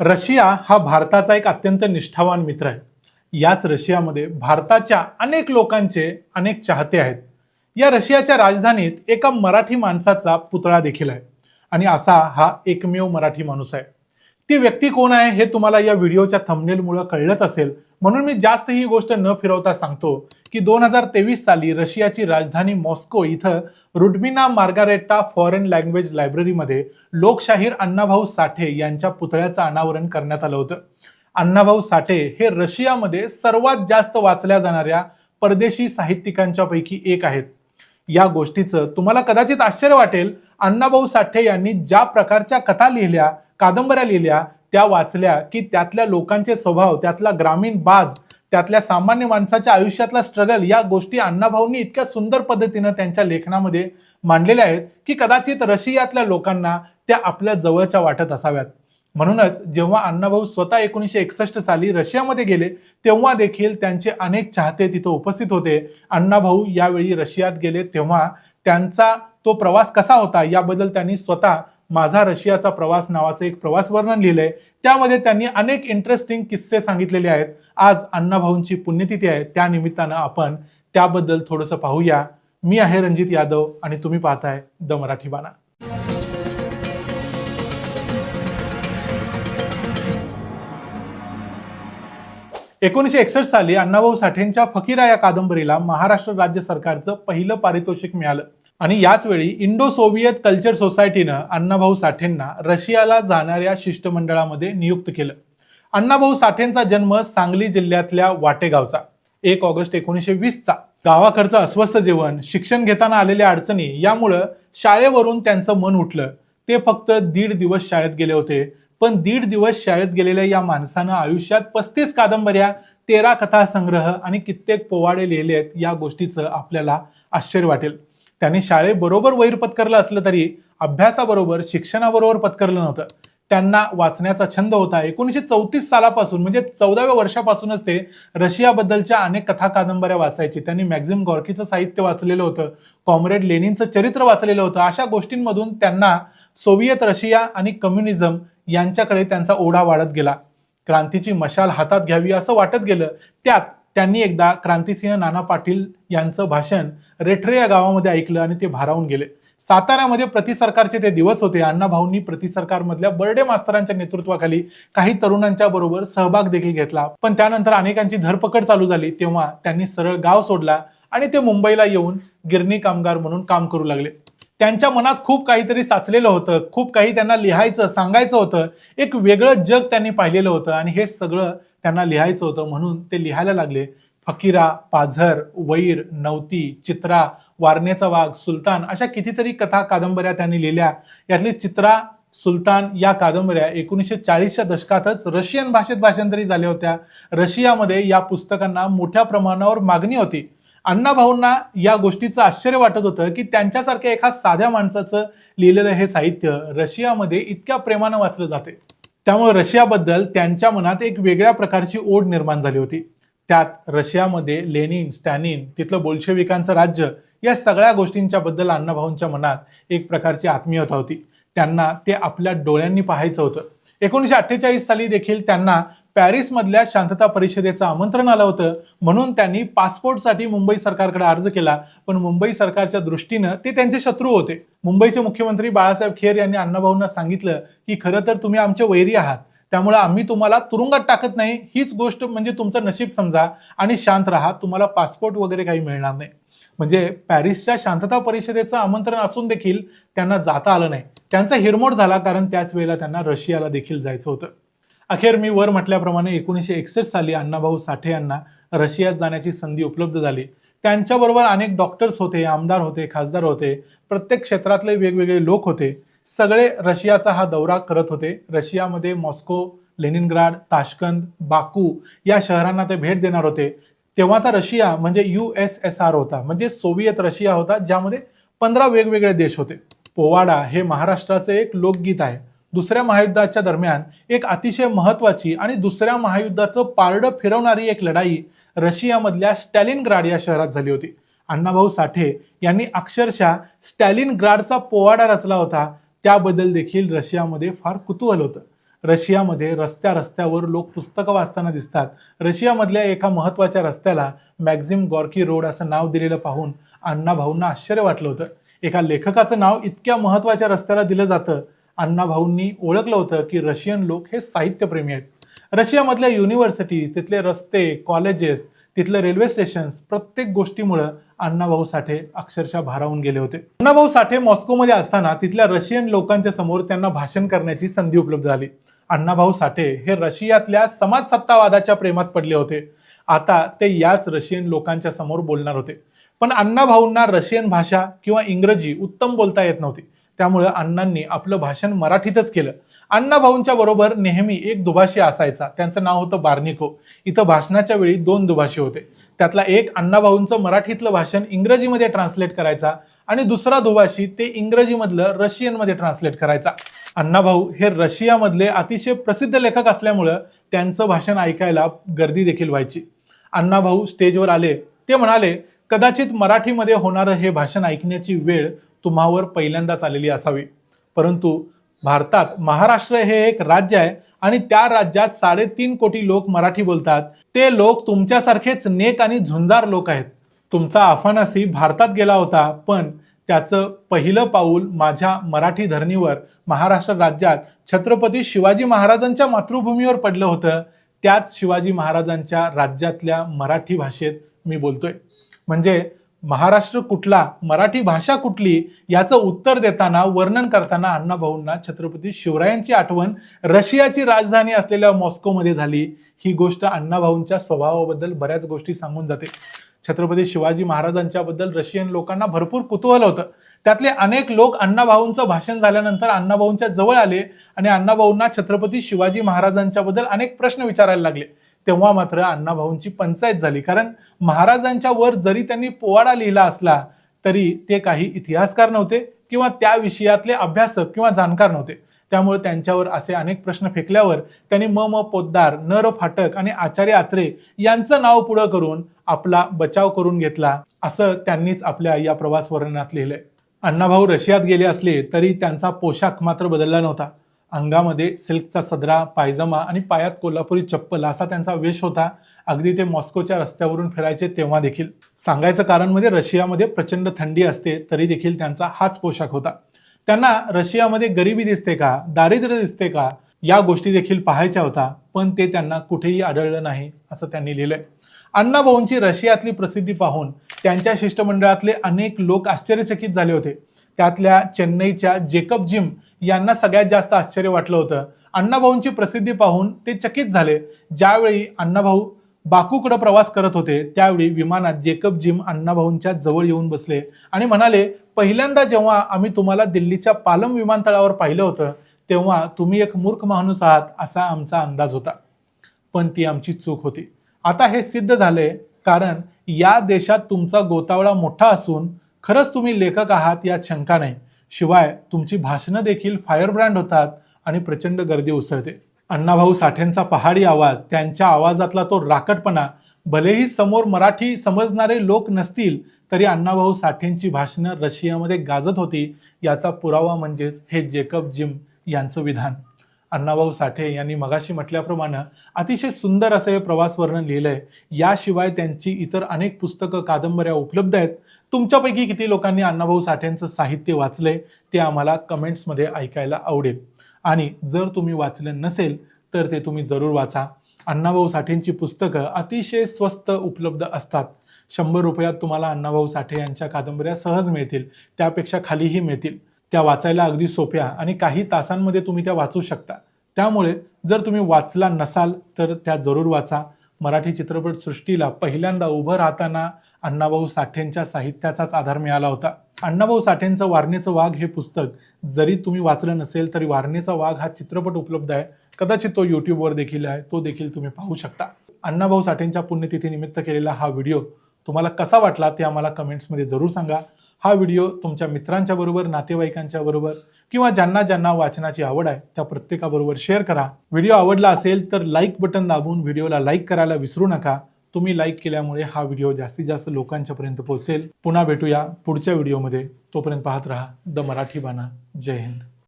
Russia हा भारताचा एक अत्यंत निष्ठावान मित्र आहे. याच रशियामध्ये भारताच्या अनेक लोकांचे अनेक चाहते आहेत. या रशियाच्या राजधानीत एका मराठी माणसाचा पुतळा देखील आहे. आणि असा हा एकमेव मराठी माणूस आहे. ती व्यक्ती कोण आहे हे तुम्हाला या व्हिडिओच्या थंबनेलमुळे कळलंच असेल. म्हणून मी जास्त ही गोष्ट न फिरवता सांगतो की दोन हजार तेवीस साली रशियाची राजधानी मॉस्को इथं रुडमिना मार्गारेटा फॉरेन लँग्वेज लायब्ररीमध्ये लोकशाहीर अण्णाभाऊ साठे यांच्या पुतळ्याचं अनावरण करण्यात आलं होतं. अण्णाभाऊ साठे हे रशियामध्ये सर्वात जास्त वाचल्या जाणाऱ्या परदेशी साहित्यिकांच्या पैकी एक आहेत. या गोष्टीचं तुम्हाला कदाचित आश्चर्य वाटेल. अण्णाभाऊ साठे यांनी ज्या प्रकारच्या कथा लिहिल्या कादंबऱ्या लिहिल्या त्या वाचल्या की त्यातल्या लोकांचे स्वभाव त्यातला ग्रामीण बाज त्यातल्या सामान्य माणसाच्या आयुष्यातला स्ट्रगल या गोष्टी अण्णाभाऊंनी इतक्या सुंदर पद्धतीनं त्यांच्या लेखनामध्ये मांडलेल्या आहेत की कदाचित रशियातल्या लोकांना त्या आपल्या जवळच्या वाटत असाव्यात. म्हणूनच जेव्हा अण्णाभाऊ स्वतः एकोणीसशे एकसष्ट साली रशियामध्ये गेले तेव्हा देखील त्यांचे अनेक चाहते तिथं उपस्थित होते. अण्णाभाऊ यावेळी रशियात गेले तेव्हा त्यांचा तो प्रवास कसा होता याबद्दल त्यांनी स्वतः माझा रशियाचा प्रवास नावाचं एक प्रवास वर्णन लिहिलंय. त्यामध्ये त्यांनी अनेक इंटरेस्टिंग किस्से सांगितलेले आहेत. आज अण्णाभाऊंची पुण्यतिथी आहे. त्या निमित्तानं आपण त्याबद्दल थोडंसं पाहूया. मी आहे रणजित यादव आणि तुम्ही पाहताय द मराठी बाणा. एकोणीसशे एकसष्ट साली अण्णाभाऊ साठेंच्या फकीरा या कादंबरीला महाराष्ट्र राज्य सरकारचं पहिलं पारितोषिक मिळालं. आणि याच वेळी इंडो सोव्हिएत कल्चर सोसायटीनं अण्णाभाऊ साठेंना रशियाला जाणाऱ्या शिष्टमंडळामध्ये नियुक्त केलं. अण्णाभाऊ साठेंचा जन्म सांगली जिल्ह्यातल्या वाटेगावचा. एक ऑगस्ट एकोणीसशे वीसचा. गावाकडचं अस्वस्थ जेवण शिक्षण घेताना आलेल्या अडचणी यामुळं शाळेवरून त्यांचं मन उठलं. ते फक्त दीड दिवस शाळेत गेले होते. पण दीड दिवस शाळेत गेलेल्या या माणसानं आयुष्यात पस्तीस कादंबऱ्या तेरा कथासंग्रह आणि कित्येक पोवाडे लिहिले आहेत या गोष्टीचं आपल्याला आश्चर्य वाटेल. त्यांनी शाळेबरोबर वैर पत्करलं असलं तरी अभ्यासाबरोबर शिक्षणाबरोबर पत्करलं नव्हतं. त्यांना वाचण्याचा छंद होता. एकोणीसशे चौतीस सालापासून म्हणजे चौदाव्या वर्षापासूनच ते रशियाबद्दलच्या अनेक कथा कादंबऱ्या वाचायचे. त्यांनी मॅक्झिम गॉर्कीचं साहित्य वाचलेलं होतं. कॉम्रेड लेनिनचं चरित्र वाचलेलं होतं. अशा गोष्टींमधून त्यांना सोव्हिएत रशिया आणि कम्युनिझम यांच्याकडे त्यांचा ओढा वाढत गेला. क्रांतीची मशाल हातात घ्यावी असं वाटत गेलं. त्यात त्यांनी एकदा क्रांतिसिंह नाना पाटील यांचं भाषण रेठरे या गावामध्ये ऐकलं आणि ते भारावून गेले. साताऱ्यामध्ये प्रतिसरकारचे ते दिवस होते. अण्णाभाऊंनी प्रतिसरकारमधल्या बर्डे मास्तरांच्या नेतृत्वाखाली काही तरुणांच्या बरोबर सहभाग देखील घेतला. पण त्यानंतर अनेकांची धरपकड चालू झाली. तेव्हा त्यांनी सरळ गाव सोडला आणि ते मुंबईला येऊन गिरणी कामगार म्हणून काम करू लागले. त्यांच्या मनात खूप काहीतरी साचलेलं होतं. खूप काही त्यांना लिहायचं सांगायचं होतं. एक वेगळं जग त्यांनी पाहिलेलं होतं. आणि हे सगळं त्यांना लिहायचं होतं म्हणून ते लिहायला लागले. फकीरा पाझर वैर नवती चित्रा वारणेचा वाघ सुलतान अशा कितीतरी कथा कादंबऱ्या त्यांनी लिहिल्या. यातली चित्रा सुलतान या कादंबऱ्या एकोणीसशे चाळीसच्या दशकातच रशियन भाषेत भाषांतरी झाल्या होत्या. रशियामध्ये या पुस्तकांना मोठ्या प्रमाणावर मागणी होती. अण्णाभाऊंना या गोष्टीचं आश्चर्य वाटत होतं की त्यांच्यासारख्या एका साध्या माणसाचं लिहिलेलं हे साहित्य रशियामध्ये इतक्या प्रेमानं वाचलं जाते. त्यामुळे रशियाबद्दल त्यांच्या मनात एक वेगळ्या प्रकारची ओढ निर्माण झाली होती. त्यात रशियामध्ये लेनिन स्टॅनिन तिथलं बोल्शेविकांचं राज्य या सगळ्या गोष्टींच्या बद्दल अण्णाभाऊंच्या मनात एक प्रकारची आत्मीयता होती. त्यांना ते आपल्या डोळ्यांनी पाहायचं होतं. एकोणीसशे अठ्ठेचाळीस साली देखील त्यांना पॅरिसमधल्या शांतता परिषदेचं आमंत्रण आलं होतं. म्हणून त्यांनी पासपोर्टसाठी मुंबई सरकारकडे अर्ज केला. पण मुंबई सरकारच्या दृष्टीनं ते त्यांचे शत्रू होते. मुंबईचे मुख्यमंत्री बाळासाहेब खेर यांनी अण्णाभाऊंना सांगितलं की खरं तर तुम्ही आमचे वैरी आहात. त्यामुळे आम्ही तुम्हाला तुरुंगात टाकत नाही. हीच गोष्ट म्हणजे तुमचं नशीब समजा. आणि शांत राहा. तुम्हाला पासपोर्ट वगैरे काही मिळणार नाही. म्हणजे पॅरिसच्या शांतता परिषदेचं आमंत्रण असून देखील त्यांना जाता आलं नाही. त्यांचा हिरमोड झाला कारण त्याच वेळेला त्यांना रशियाला देखील जायचं होतं. अखेर मी वर म्हटल्याप्रमाणे एकोणीसशे एकसष्ट साली अण्णाभाऊ साठे यांना रशियात जाण्याची संधी उपलब्ध झाली. त्यांच्याबरोबर अनेक डॉक्टर्स होते आमदार होते खासदार होते प्रत्येक क्षेत्रातले वेगवेगळे लोक होते. सगळे रशियाचा हा दौरा करत होते. रशियामध्ये मॉस्को लेनिनग्राड ताशकंद बाकू या शहरांना ते भेट देणार होते. तेव्हाचा रशिया म्हणजे यू एस एस आर होता. म्हणजे सोव्हिएत रशिया होता ज्यामध्ये पंधरा वेगवेगळे देश होते. पोवाडा हे महाराष्ट्राचे एक लोकगीत आहे. दुसऱ्या महायुद्धाच्या दरम्यान एक अतिशय महत्वाची आणि दुसऱ्या महायुद्धाचं पारडं फिरवणारी एक लढाई रशियामधल्या स्टॅलिनग्राड या शहरात झाली होती. अण्णाभाऊ साठे यांनी अक्षरशः स्टॅलिनग्राडचा पोवाडा रचला होता. त्याबद्दल देखील रशियामध्ये फार कुतूहल होतं. रशियामध्ये रस्त्या रस्त्यावर लोक पुस्तकं वाचताना दिसतात. रशियामधल्या एका महत्त्वाच्या रस्त्याला मॅक्झिम गॉर्की रोड असं नाव दिलेलं पाहून अण्णाभाऊंना आश्चर्य वाटलं होतं. एका लेखकाचं नाव इतक्या महत्त्वाच्या रस्त्याला दिलं जातं अण्णाभाऊंनी ओळखलं होतं की रशियन लोक हे साहित्यप्रेमी आहेत. रशियामधल्या युनिव्हर्सिटीज तिथले रस्ते कॉलेजेस तिथलं रेल्वे स्टेशन्स प्रत्येक गोष्टीमुळं अण्णाभाऊ साठे अक्षरशः भारावून गेले होते. अण्णाभाऊ साठे मॉस्कोमध्ये असताना तिथल्या रशियन लोकांच्या समोर त्यांना भाषण करण्याची संधी उपलब्ध झाली. अण्णाभाऊ साठे हे रशियातल्या समाज सत्तावादाच्या प्रेमात पडले होते. आता ते याच रशियन लोकांच्या समोर बोलणार होते. पण अण्णाभाऊंना रशियन भाषा किंवा इंग्रजी उत्तम बोलता येत नव्हती. त्यामुळे अण्णांनी आपलं भाषण मराठीतच केलं. अण्णाभाऊंच्या बरोबर नेहमी एक दुभाषी असायचा. त्यांचं नाव होतं बार्निको. इथं भाषणाच्या वेळी दोन दुभाषी होते. त्यातला एक अण्णाभाऊंचं मराठीतलं भाषण इंग्रजीमध्ये ट्रान्सलेट करायचा आणि दुसरा दुभाषी ते इंग्रजीमधलं रशियनमध्ये ट्रान्सलेट करायचा. अण्णाभाऊ हे रशियामधले अतिशय प्रसिद्ध लेखक असल्यामुळं त्यांचं भाषण ऐकायला गर्दी देखील व्हायची. अण्णाभाऊ स्टेजवर आले. ते म्हणाले कदाचित मराठीमध्ये होणारं हे भाषण ऐकण्याची वेळ तुम्हावर पहिल्यांदाच आलेली असावी. परंतु भारतात महाराष्ट्र हे एक राज्य आहे आणि त्या राज्यात साडेतीन कोटी लोक मराठी बोलतात. ते लोक तुमच्यासारखेच नेक आणि झुंजार लोक आहेत. तुमचा अफानासी भारतात गेला होता पण त्याचं पहिलं पाऊल माझ्या मराठी धरणीवर महाराष्ट्र राज्यात छत्रपती शिवाजी महाराजांच्या मातृभूमीवर पडलं होतं. त्याच शिवाजी महाराजांच्या राज्यातल्या मराठी भाषेत मी बोलतोय. म्हणजे महाराष्ट्र कुठला मराठी भाषा कुठली याचं उत्तर देताना वर्णन करताना अण्णाभाऊंना छत्रपती शिवरायांची आठवण रशियाची राजधानी असलेल्या मॉस्कोमध्ये झाली. ही गोष्ट अण्णाभाऊंच्या स्वभावाबद्दल बऱ्याच गोष्टी सांगून जाते. छत्रपती शिवाजी महाराजांच्याबद्दल रशियन लोकांना भरपूर कुतूहल होतं. त्यातले अनेक लोक अण्णाभाऊंचं भाषण झाल्यानंतर अण्णाभाऊंच्या जवळ आले आणि अण्णाभाऊंना छत्रपती शिवाजी महाराजांच्याबद्दल अनेक प्रश्न विचारायला लागले. तेव्हा मात्र अण्णाभाऊंची पंचायत झाली. कारण महाराजांच्या वर जरी त्यांनी पोवाडा लिहिला असला तरी ते काही इतिहासकार नव्हते किंवा त्या विषयातले अभ्यासक किंवा जाणकार नव्हते. त्यामुळे त्यांच्यावर असे अनेक प्रश्न फेकल्यावर त्यांनी म म पोद्दार नर फाटक आणि आचार्य आत्रे यांचं नाव पुढं करून आपला बचाव करून घेतला असं त्यांनीच आपल्या या प्रवास वर्णनात लिहिलंय. अण्णाभाऊ रशियात गेले असले तरी त्यांचा पोशाख मात्र बदलला नव्हता. अंगामध्ये सिल्कचा सदरा पायजमा आणि पायात कोल्हापुरी चप्पल असा त्यांचा वेश होता. अगदी ते मॉस्कोच्या रस्त्यावरून फिरायचे तेव्हा देखील. सांगायचं कारण म्हणजे रशियामध्ये प्रचंड थंडी असते तरी देखील त्यांचा हाच पोशाख होता. त्यांना रशियामध्ये गरिबी दिसते का दारिद्र्य दिसते का या गोष्टी देखील पाहायच्या होता पण ते त्यांना कुठेही आढळलं नाही असं त्यांनी लिहिलंय. अण्णाभाऊंची रशियातली प्रसिद्धी पाहून त्यांच्या शिष्टमंडळातले अनेक लोक आश्चर्यचकित झाले होते. त्यातल्या चेन्नईच्या जेकब जिम यांना सगळ्यात जास्त आश्चर्य वाटलं होतं. अण्णाभाऊंची प्रसिद्धी पाहून ते चकित झाले. ज्यावेळी अण्णाभाऊ बाकूकडे प्रवास करत होते त्यावेळी विमानात जेकब जिम अण्णाभाऊंच्या जवळ येऊन बसले आणि म्हणाले पहिल्यांदा जेव्हा आम्ही तुम्हाला दिल्लीच्या पालम विमानतळावर पाहिलं होतं तेव्हा तुम्ही एक मूर्ख माणूस आहात असा आमचा अंदाज होता. पण ती आमची चूक होती. आता हे सिद्ध झाले कारण या देशात तुमचा गोतावळा मोठा असून खरंच तुम्ही लेखक आहात यात शंका नाही. शिवाय तुमची भाषणं देखील फायरब्रँड होतात आणि प्रचंड गर्दी उसळते. अण्णाभाऊ साठेंचा पहाडी आवाज त्यांच्या आवाजातला तो राकटपणा भलेही समोर मराठी समजणारे लोक नसतील तरी अण्णाभाऊ साठेंची भाषणं रशियामध्ये गाजत होती याचा पुरावा म्हणजेच हे जेकब जिम यांचं विधान. अण्णाभाऊ साठे यांनी मगाशी म्हटल्याप्रमाणे अतिशय सुंदर असं हे प्रवास वर्णन लिहिलंय. याशिवाय त्यांची इतर अनेक पुस्तकं कादंबऱ्या उपलब्ध आहेत. तुमच्यापैकी किती लोकांनी अण्णाभाऊ साठेंचं साहित्य वाचलंय ते आम्हाला कमेंट्समध्ये ऐकायला आवडेल. आणि जर तुम्ही वाचलं नसेल तर ते तुम्ही जरूर वाचा. अण्णाभाऊ साठेंची पुस्तकं अतिशय स्वस्त उपलब्ध असतात. शंभर रुपयात तुम्हाला अण्णाभाऊ साठे यांच्या कादंबऱ्या सहज मिळतील. त्यापेक्षा खालीही मिळतील. त्या वाचायला अगदी सोप्या आणि काही तासांमध्ये तुम्ही त्या वाचू शकता. त्यामुळे जर तुम्ही वाचला नसाल तर त्या जरूर वाचा. मराठी चित्रपटसृष्टीला पहिल्यांदा उभं राहताना अण्णाभाऊ साठेंच्या साहित्याचाच आधार मिळाला होता. अण्णाभाऊ साठेंचं वारणेचं वाघ हे पुस्तक जरी तुम्ही वाचलं नसेल तरी वारणेचा वाघ हा चित्रपट उपलब्ध आहे. कदाचित तो यूट्यूबवर देखील आहे तो देखील तुम्ही पाहू शकता. अण्णाभाऊ साठेंच्या पुण्यतिथीनिमित्त केलेला हा व्हिडिओ तुम्हाला कसा वाटला ते आम्हाला कमेंट्समध्ये जरूर सांगा. हा व्हिडिओ तुमच्या मित्रांच्या बरोबर नातेवाईकांच्या बरोबर किंवा ज्यांना ज्यांना वाचनाची आवड आहे त्या प्रत्येकाबरोबर शेअर करा. व्हिडिओ आवडला असेल तर लाईक बटन दाबून व्हिडिओला लाईक करायला विसरू नका. तुम्ही लाईक केल्यामुळे हा व्हिडिओ जास्तीत जास्त लोकांच्यापर्यंत पोहोचेल. पुन्हा भेटूया पुढच्या व्हिडिओमध्ये. तोपर्यंत पाहत राहा द मराठी बाणा. जय हिंद.